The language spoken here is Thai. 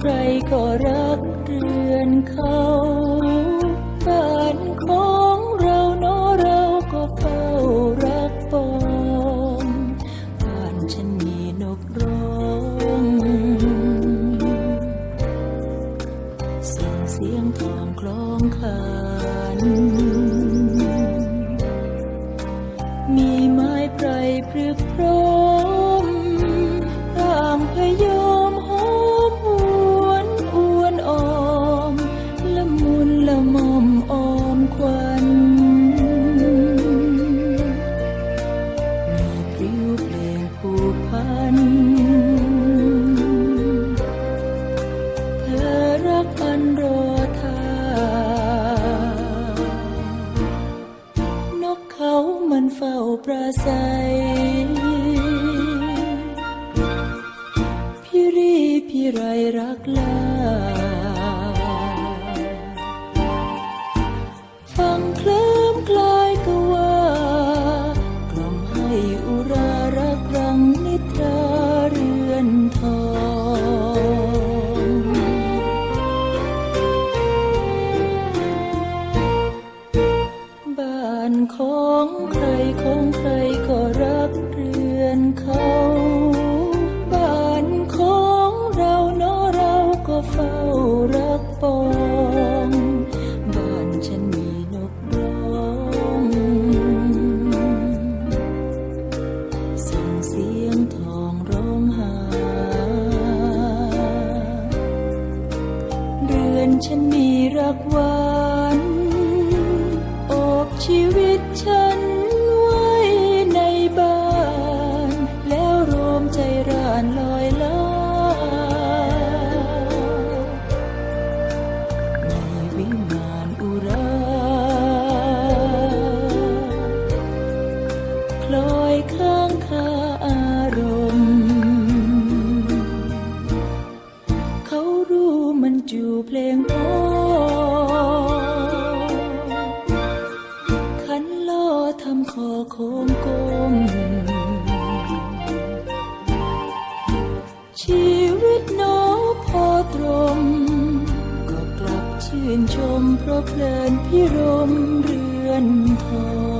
ใครก็รัก เฝ้าปราศัยพี่รีพี่ไรรักลาานของใครของใครก็รักเรือนเขาบ้านของเราเนอเราก็เฝ้ารักปองบ้านฉันมีนกร้องส่งเสียงทองร้องหา เรือนฉันมีรักหวา ชีวิตฉันไว้ในบ้าน แล้วรวมใจร่านลอยล้าในวิมานอุรา คลอยข้างคาอารมณ์ เขารู้มันจูเพลงพอ ทำคอโค้งกลมชีวิตน้อพอตรมก็กลับชื่นชมเพราะเพลินพิรมเรือนทอง